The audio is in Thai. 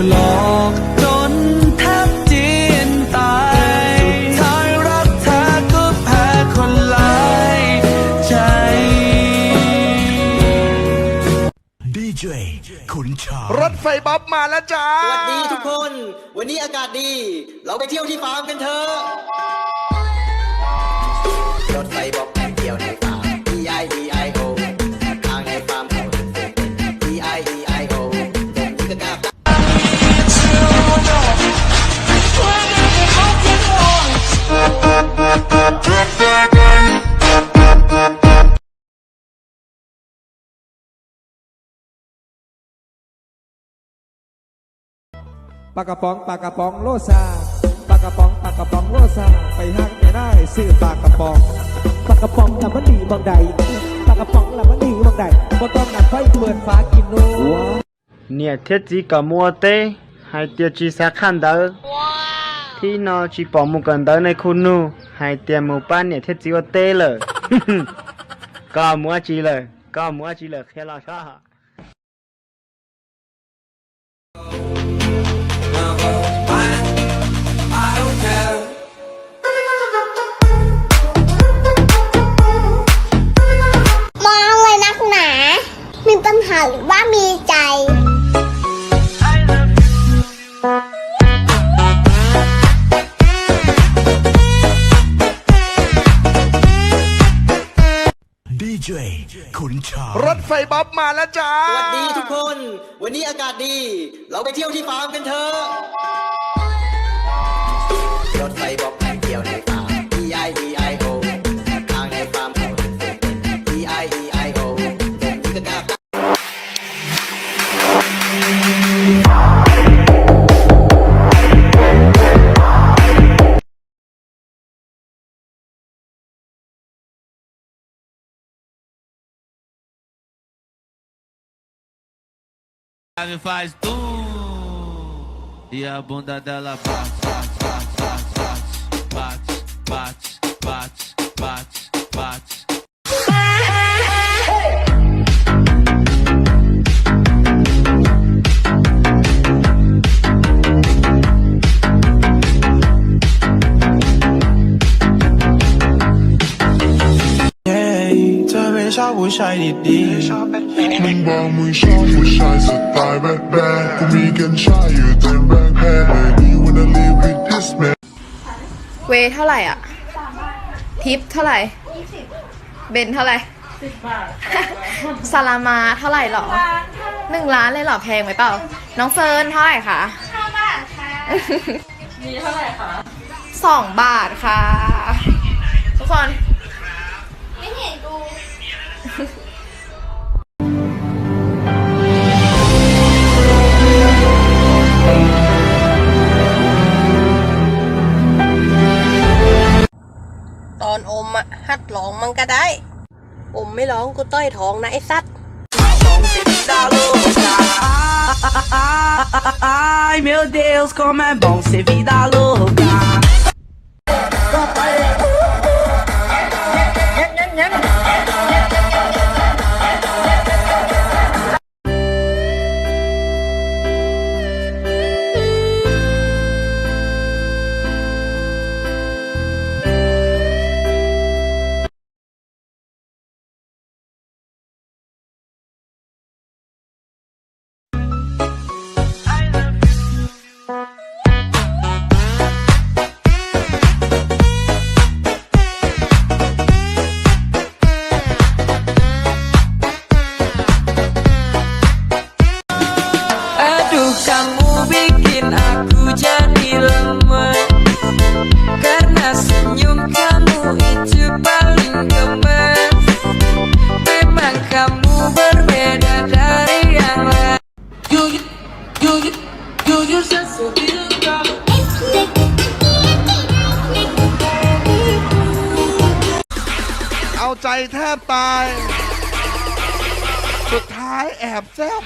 อหลอกจนแทบจีนตายสุดท้ายรักแท้ก็แพ้คนหลายใจ ดีเจขุนช้างรถไฟบ๊อบมาแล้วจ้า สวัสดีทุกคน วันนี้อากาศดี เราไปเที่ยวที่ฟาร์มกันเถอะรถไฟบอก ปลากระป๋องปลากระป๋องโลซาปลากระป๋องปลากระป๋องโลซาไปหักไม่ได้ซื้อปลากระป๋องปลากระป๋องละมันดีบางใดปลากระป๋องละมันดีบางใดบ่ต้องนัดไฟเปิดฟ้ากินโน้เนี่ยเทจิกับมัวเต้ให้เตียจีสักขันเดอที่นอจีปอมุกันเดอในคุณนูให้เตียหมูป้านเนี่ยเทจิว่าเต้เลยก็มัวจีเลยก็มัวจีเลยแค่เราชอบ ขุนช้างรถไฟบ๊อบมาแล้วจ้า สวัสดีทุกคน วันนี้อากาศดี เราไปเที่ยวที่ฟาร์มกันเถอะรถไฟบอก me faz tu e a bunda dela bate, bate, bate, bate, bate, bate, bate. Hey, de ti, I did this. บดแบดกูมีกัญชาอยู่เต็มแบงค์แพด Baby wanna live with this man เวย์เท่าไหร่อะ ทิปเท่าไหร่ เบนเท่าไหร่ สิบบาทซาลามาเท่าไหร่หรอ หนึ่งล้านเลยเหรอแพงไหมเปล่า น้องเฟิร์นเท่าไหร่คะ ห้าบาทค่ะมีเท่าไหร่คะ สองบาทค่ะ ทุกคน องมันก็ได้ อมไม่ร้องกูต้อยท้องนะไอ้สัตว์ Ai meu Deus, como é bom ser vida louca. ใจแทบตาย สุดท้ายแอบแซบ